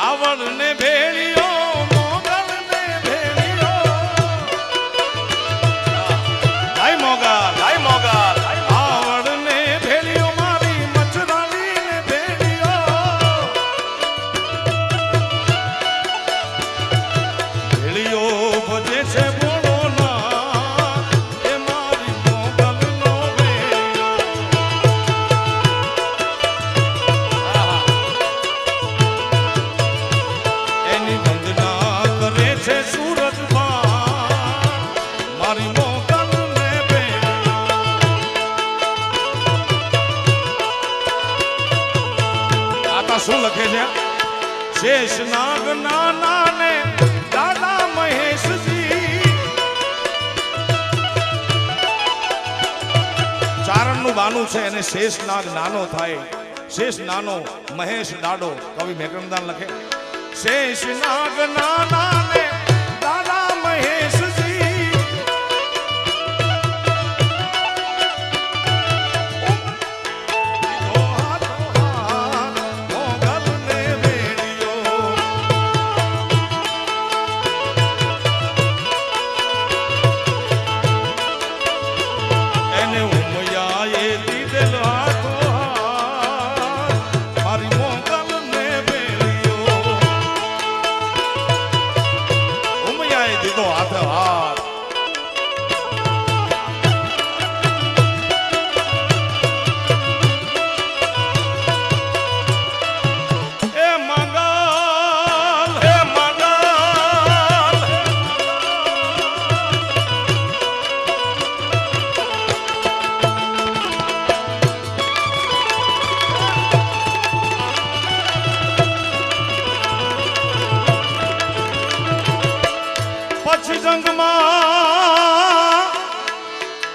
આવડ ને ભેળિયો બાનું છે અને શેષ નાગ નાનો થાય. શેષ નાનો મહેશ દાડો. કવિ મેઘરમદાન લખે. શેષ નાગ નાના પછી જંગમાં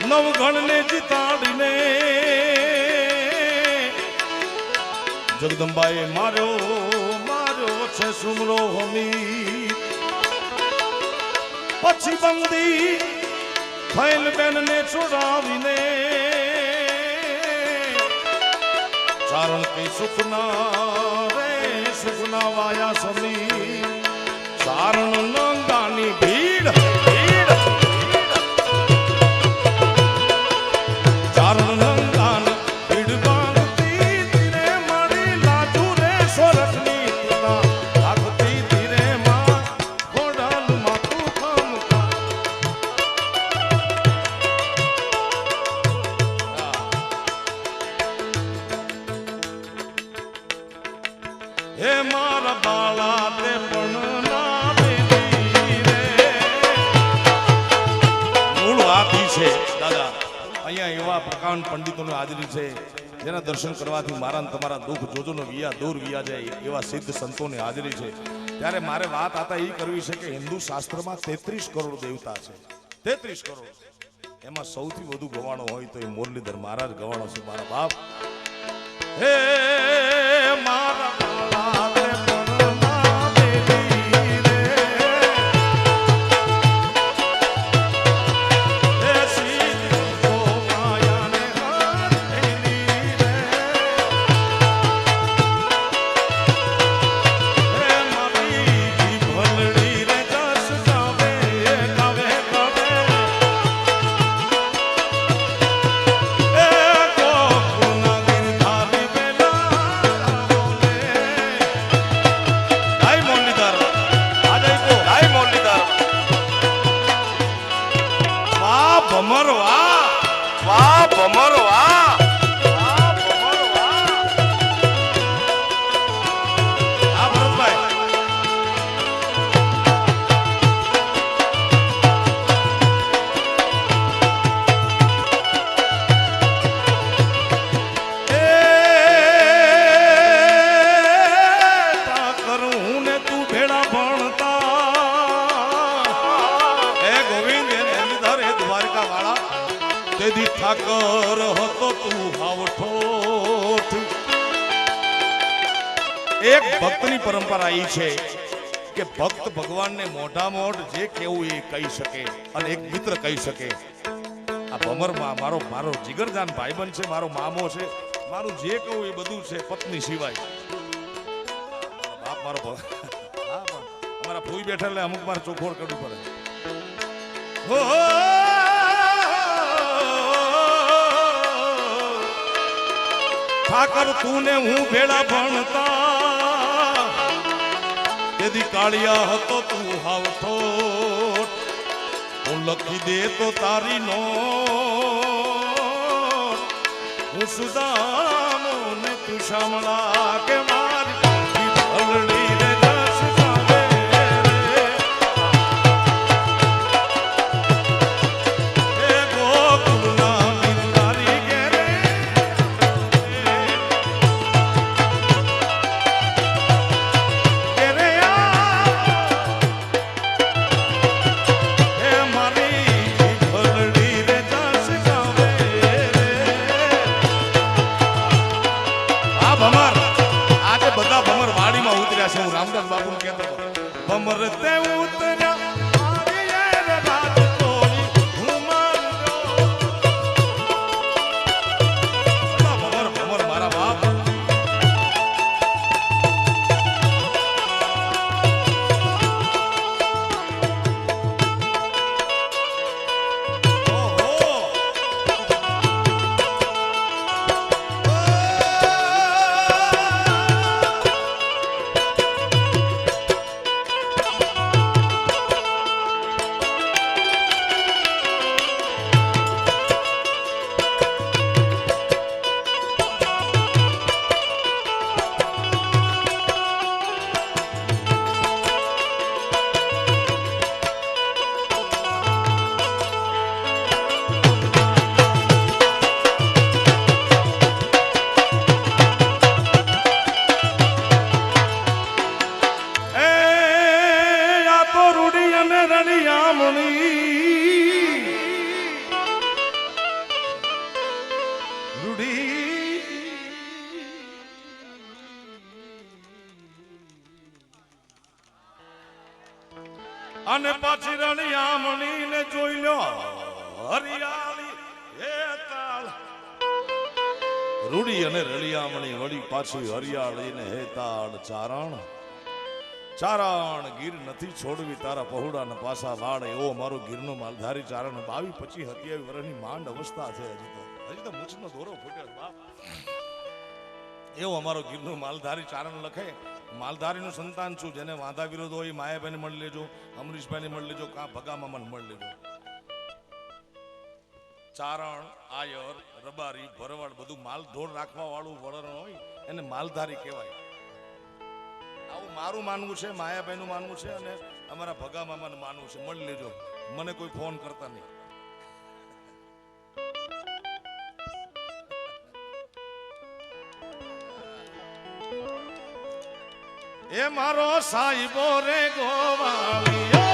નવગણને જીતાડીને જગદંબાએ માર્યો માર્યો છે સુમરો હોમી. પછી બંદી ફૈલ બેનને છોડાવીને ચારણ કે સુખના રે સુખના વાયા સમી. ચારણ નંદાની ભીડ કરવાથી મારા તમારા દુઃખ જોજોનો વિયા, દૂર વિયા જાય એવા સિદ્ધ સંતોની હાજરી છે. ત્યારે મારે વાત આતા એ કરવી છે કે હિન્દુ શાસ્ત્રમાં તેત્રીસ કરોડ દેવતા છે. તેત્રીસ કરોડ. એમાં સૌથી વધુ ગવાણો હોય તો એ મુરલીધર મહારાજ ગવાણો છે, મારા બાપ. હે મારા એ છે કે ભક્ત ભગવાનને મોઢા મોઢ જે કેવું એ કહી શકે અને એક મિત્ર કહી શકે આ ભમરમાં મારો મારો જીગરજાન ભાઈબંધ છે મારો મામો છે મારું જે કહું એ બધું છે પત્ની સિવાય બાપ મારો અમારા ભૂઈ બેઠા એટલે અમુક મારે ચોખોડ કરવું પડે હો ઠાકર તું ને હું ભેળા ભણતા તેથી કાળિયા હતો તું હાવઠો હું લખી દે તો તારી નો હું સુદામો ને તું શામળા કે છે હું રામદાસ બાપુ કહેતો હતો. ભમર તે ઉતર્યા અને પાછી રણિયામણી ને જોઈ લો. હરિયાળી હે રૂડી અને રળિયામણી વળી પાછી હરિયાળી ને હેતાળ ચારણ. ચારણ ગીર નથી છોડવી, તારા પહોળા ને પાસા વાળ. એવો મારો ગીરનો માલધારી ચારણ. બાવી પછી સત્યાવી વર્ષની માંડ અવસ્થા છે હજી તો. હજી તો મૂછનો દોરો ફૂટ્યો બાપ. એવો અમારો ગીરનો માલધારી ચારણ લખે. માલધારીનું સંતાન છું, જેને વાંધા વિરોધ હોય માયાભાઈને મળી લેજો, અમરીશભાઈને મળી લેજો, કાં ભગામાં મને મળી લેજો. ચારણ, આયર, રબારી, ભરવાડ બધું માલ ધોળ રાખવા વાળું વળણ હોય એને માલધારી કહેવાય. આવું મારું માનવું છે માયાભાઈનું માનવું છે અને અમારા ભગા મામાનું માનવું છે. મળી લેજો. મને કોઈ ફોન કરતા નહીં. એ મારો સાહેબો રે ગોવાળિયો.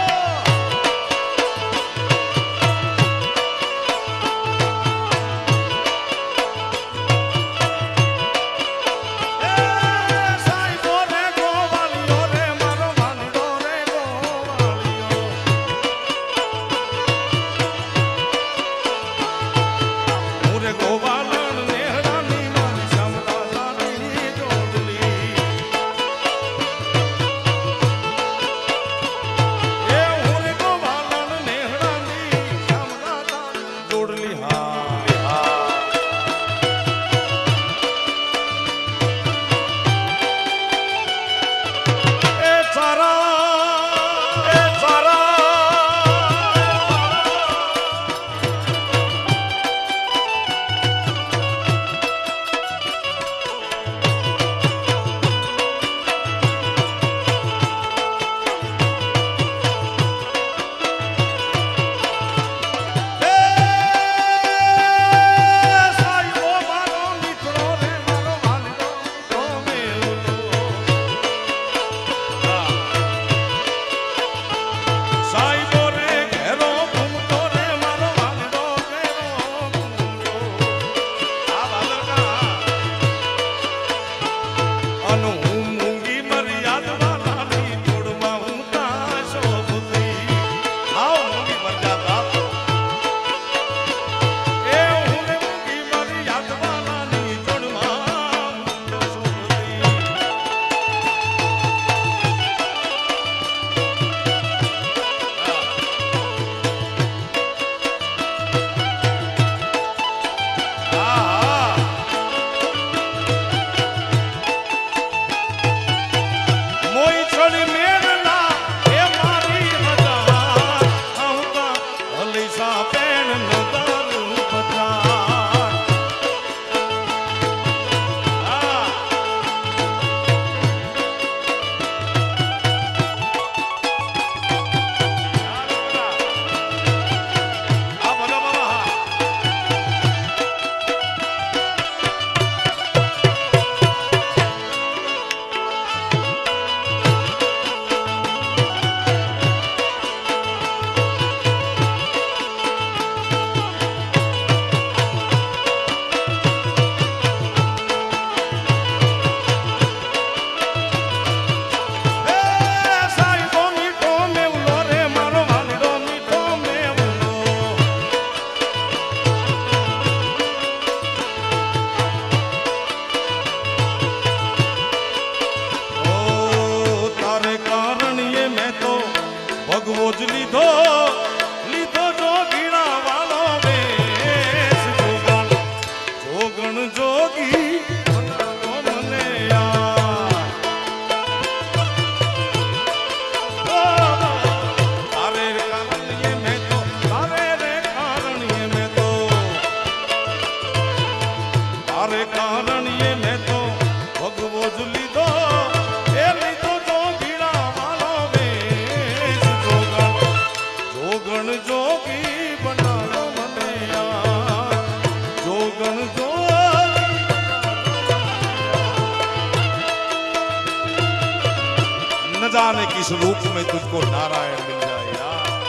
जाने किस रूप में तुझको नारायण मिल जाए यार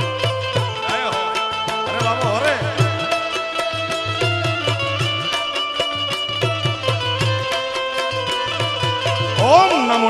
हो हो रे ओम नमो